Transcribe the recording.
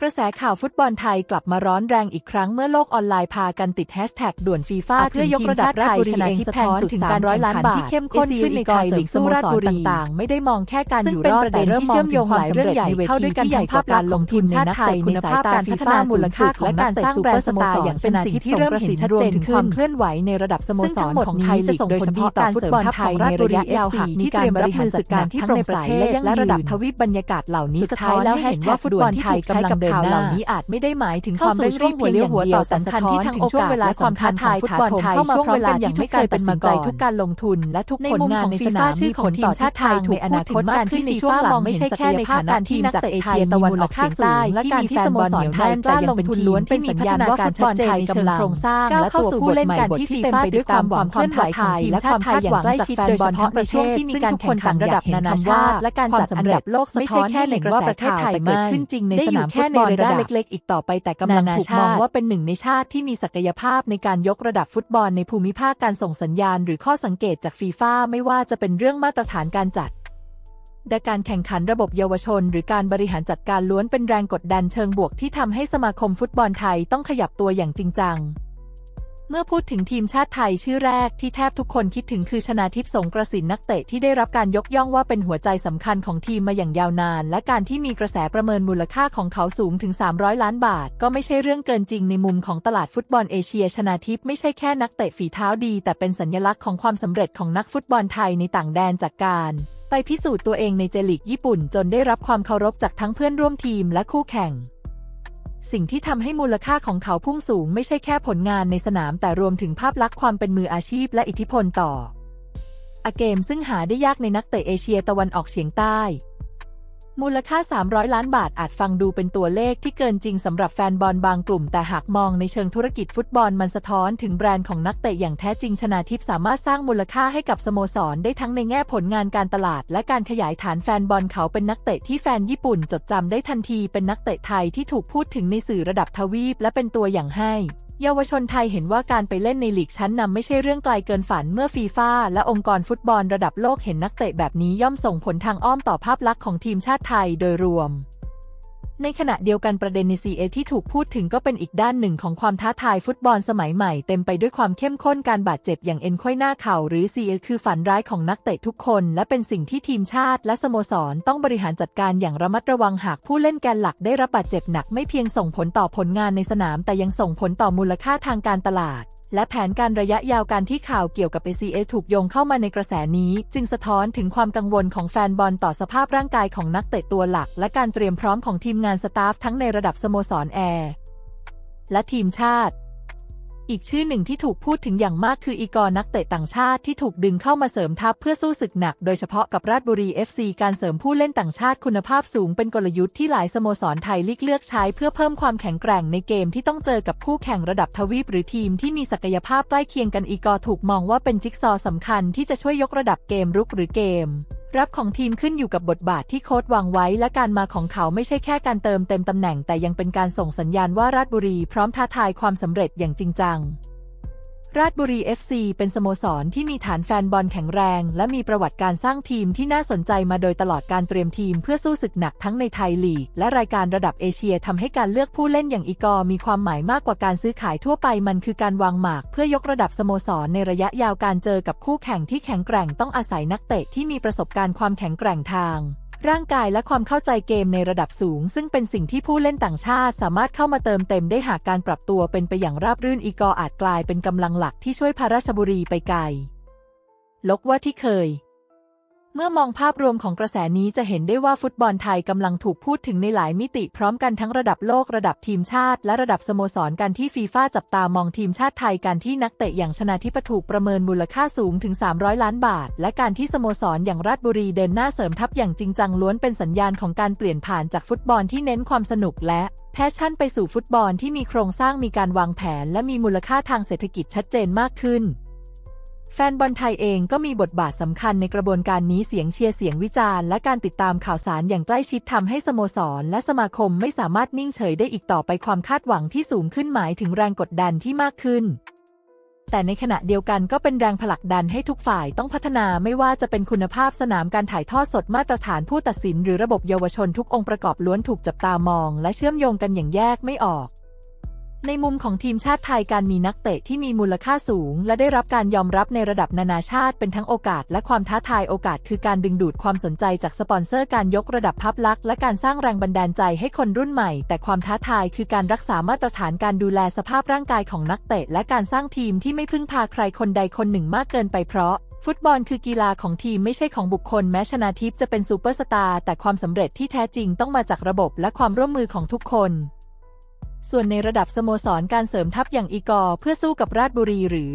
กระแสข่าวฟุตบอลไทยกลับมาร้อนแรงอีกครั้งเมื่อโลกออนไลน์พากันติดแฮชแท็กด่วนฟีฟ่าเพื่อยกระดับราชบุรีชนะที่แพงสุดสามร้อยล้านบาทที่เข้มข้นขึ้นในการลีกสู้ราชบุรีต่างๆ ไม่ได้มองแค่การอยู่รอดแต่เริ่มมองถึงความสำเร็จใหญ่เวทีที่ใหญ่กว่าการลงทุนในนักไทยคุณภาพการพัฒนามูลค่าของการสร้างแบรนด์สโมสรอย่างเป็นสิ่งที่เริ่มเห็นชัดเจนถึงความเคลื่อนไหวในระดับสโมสรของไทยจะส่งผลดีต่อฟุตบอลไทยในระยะยาวหากมีการบริหารจัดการที่โปร่งใสและระดับทวีปบรรยากาศเหล่านี้สะท้อนแล้วเห็นว่าฟุตบอลไทยกำลังเดินหน้าข่าวเหล่านี้อาจไม่ได้หมายถึงความเร่งรีบเพียงอย่างเดียวแต่สะที่นถึงช่วงเวลาสำคัญของฟุตบอลไทยช่วงเวลาที่ทุกการตัดสินใจทุกการลงทุน และทุกผลงานในสนามมีผลต่อชาติไทยถูกพูดถึงมากขึ้นในช่วงหลังไม่ใช่แค่ในภาพการทีมจากเอเชียตะวันออกเฉียงใต้และการที่สโมสรไทยกล้าลงทุนล้วนเป็นสัญญาณว่าฟุตบอลไทยกำลังก้าวเข้าสู่ผู้เล่นการที่เต็มาด้วยความหวังเคลื่อนไหวของทีมชาติไทยอย่างใกล้ชิดโดยเฉพาะในช่วงที่มีการแข่งขันระดับนานาชาติและการจัดอันดับโลกสะท้อนให้เห็นว่าประเทศไทยเกิดขึ้นจริงในสนามฟุตในระดับเล็กๆ อีกต่อไปแต่กำลังถูกมองว่าเป็นหนึ่งในชาติที่มีศักยภาพในการยกระดับฟุตบอลในภูมิภาคการส่งสัญญาณ หรือข้อสังเกตจากฟีฟ่าไม่ว่าจะเป็นเรื่องมาตรฐานการจัดและการแข่งขันระบบเยาวชน หรือการบริหารจัดการล้วนเป็นแรงกดดันเชิงบวกที่ทำให้สมาคมฟุตบอลไทยต้องขยับตัวอย่างจริงจัง เมื่อพูดถึงทีมชาติไทยชื่อแรกที่แทบทุกคนคิดถึงคือชนาทิพสงกระสินนักเตะที่ได้รับการยกย่องว่าเป็นหัวใจสำคัญของทีมมาอย่างยาวนาน และการที่มีกระแสประเมินมูลค่าของเขาสูงถึง 300 ล้านบาท ก็ไม่ใช่เรื่องเกินจริงในมุมของตลาดฟุตบอลเอเชียชนาทิพไม่ใช่แค่นักเตะฝีเท้าดี แต่เป็นสัญลักษณ์ของความสำเร็จของนักฟุตบอลไทยในต่างแดนจากการไปพิสูจน์ตัวเองในเจลิกญี่ปุ่น จนได้รับความเคารพจากทั้งเพื่อนร่วมทีมและคู่แข่ง สิ่งที่ทำให้มูลค่าของเขาพุ่งสูงไม่ใช่แค่ผลงานในสนามแต่รวมถึงภาพลักษณ์ความเป็นมืออาชีพและอิทธิพลต่ออาเกมซึ่งหาได้ยากในนักเตะเอเชียตะวันออกเฉียงใต้ มูลค่า 300 ล้านบาทอาจฟังดูเป็นตัวเลขที่เกินจริงสำหรับแฟนบอลบางกลุ่ม แต่หากมองในเชิงธุรกิจฟุตบอลมันสะท้อนถึงแบรนด์ของนักเตะอย่างแท้จริงชนาทิพสามารถสร้างมูลค่าให้กับสโมสรได้ทั้งในแง่ผลงานการตลาด และการขยายฐานแฟนบอลเขาเป็นนักเตะที่แฟนญี่ปุ่น จดจำได้ทันทีเป็นนักเตะไทยที่ถูกพูดถึงในสื่อระดับทวีป และเป็นตัวอย่างให้ เยาวชนไทยเห็นว่าการไปเล่นในลีกชั้นนำไม่ใช่เรื่องไกลเกินฝันเมื่อฟีฟ่าและองค์กรฟุตบอลระดับโลกเห็นนักเตะแบบนี้ย่อมส่งผลทางอ้อมต่อภาพลักษณ์ของทีมชาติไทยโดยรวม ในขณะเดียวกันประเด็นในซีเอที่ถูกพูดถึงก็เป็นอีกด้านหนึ่งของความท้าทายฟุตบอลสมัยใหม่เต็มไปด้วยความเข้มข้นการบาดเจ็บอย่างเอ็นค่อยหน้าเข่าหรือซีเอคือฝันร้ายของนักเตะทุกคน และเป็นสิ่งที่ทีมชาติและสโมสรต้องบริหารจัดการอย่างระมัดระวังหากผู้เล่นแกนหลักได้รับบาดเจ็บหนักไม่เพียงส่งผลต่อผลงานในสนาม แต่ยังส่งผลต่อมูลค่าทางการตลาด และแผนการระยะยาวการที่ข่าวเกี่ยวกับ ACA ถูกโยงเข้ามาในกระแสนี้ จึงสะท้อนถึงความกังวลของแฟนบอลต่อสภาพร่างกายของนักเตะตัวหลัก และการเตรียมพร้อมของทีมงานสตาฟทั้งในระดับสโมสรแอร์และทีมชาติ อีกชื่อหนึ่งที่ถูกพูดถึงอย่างมากคืออีกอร์นักเตะต่างชาติที่ถูกดึงเข้ามาเสริมทัพเพื่อสู้ศึกหนัก โดยเฉพาะกับราชบุรี FC การเสริมผู้เล่นต่างชาติคุณภาพสูงเป็นกลยุทธ์ที่หลายสโมสรไทยลีกเลือกใช้เพื่อเพิ่มความแข็งแกร่งในเกมที่ต้องเจอกับคู่แข่งระดับทวีปหรือทีมที่มีศักยภาพใกล้เคียงกันอีกอร์ถูกมองว่าเป็นจิ๊กซอสำคัญที่จะช่วยยกระดับเกมรุกหรือเกม รับของทีมขึ้นอยู่กับบทบาทที่โค้ดวางไว้ และการมาของเขาไม่ใช่แค่การเติมเต็มตำแหน่ง แต่ยังเป็นการส่งสัญญาณว่าราชบุรีพร้อมท้าทายความสำเร็จอย่างจริงจัง ราชบุรี FC เป็นสโมสรที่มีฐานแฟนบอลแข็งแรง และมีประวัติการสร้างทีมที่น่าสนใจมาโดยตลอดการเตรียมทีมเพื่อสู้ศึกหนักทั้งในไทยลีก และรายการระดับเอเชียทำให้การเลือกผู้เล่นอย่างอีกอร์มีความหมายมากกว่าการซื้อขายทั่วไปมันคือการวางหมาก เพื่อยกระดับสโมสรในระยะยาวการเจอกับคู่แข่งที่แข็งแกร่งต้องอาศัยนักเตะที่มีประสบการณ์ความแข็งแกร่งทาง ร่างกายและความเข้าใจเกมในระดับสูง ซึ่งเป็นสิ่งที่ผู้เล่นต่างชาติ สามารถเข้ามาเติมเต็มได้หากการปรับตัวเป็นไปอย่างราบรื่นอีกออาจกลายเป็นกำลังหลักที่ช่วยพาราชบุรีไปไกล ลกว่าที่เคย เมื่อมองภาพรวมของกระแสนี้จะเห็นได้ว่าฟุตบอลไทยกำลังถูกพูดถึงในหลายมิติพร้อมกันทั้งระดับโลกระดับทีมชาติ และระดับสโมสรการที่ฟีฟ่าจับตามองทีมชาติไทยการที่นักเตะอย่างชนะทิปถูกประเมินมูลค่าสูงถึง 300 ล้านบาท และการที่สโมสรออย่างราชบุรีเดินหน้าเสริมทัพอย่างจริงจังล้วนเป็นสัญญาณของการเปลี่ยนผ่านจากฟุตบอลที่เน้นความสนุกและแพชชั่นไปสู่ฟุตบอลที่มีโครงสร้างมีการวางแผน และมีมูลค่าทางเศรษฐกิจชัดเจนมากขึ้น แฟนบอลไทยเองก็มีบทบาทสำคัญในกระบวนการนี้เสียงเชียร์เสียงวิจารณ์และการติดตามข่าวสารอย่างใกล้ชิดทำให้สโมสร และสมาคมไม่สามารถนิ่งเฉยได้อีกต่อไปความคาดหวังที่สูงขึ้นหมายถึงแรงกดดันที่มากขึ้น แต่ในขณะเดียวกันก็เป็นแรงผลักดันให้ทุกฝ่ายต้องพัฒนาไม่ว่าจะเป็นคุณภาพสนามการถ่ายทอดสดมาตรฐานผู้ตัดสิน หรือระบบเยาวชนทุกองค์ประกอบล้วนถูกจับตามอง และเชื่อมโยงกันอย่างแยกไม่ออก ในมุมของทีมชาติไทยการมีนักเตะที่มีมูลค่าสูง และได้รับการยอมรับในระดับนานาชาติเป็นทั้งโอกาส และความท้าทายโอกาสคือการดึงดูดความสนใจจากสปอนเซอร์การยกระดับภาพลักษณ์และการสร้างแรงบันดาลใจให้คนรุ่นใหม่ แต่ความท้าทายคือการรักษามาตรฐานการดูแลสภาพร่างกายของนักเตะ และการสร้างทีมที่ไม่พึ่งพาใครคนใดคนหนึ่งมากเกินไปเพราะฟุตบอลคือกีฬาของทีมไม่ใช่ของบุคคลแม้ชนาทิพย์จะเป็นซูเปอร์สตาร์แต่ความสำเร็จที่แท้จริงต้องมาจากระบบและความร่วมมือของทุกคน ส่วนในระดับสโมสรการเสริมทัพอย่างอีกอเพื่อสู้กับราชบุรีหรือ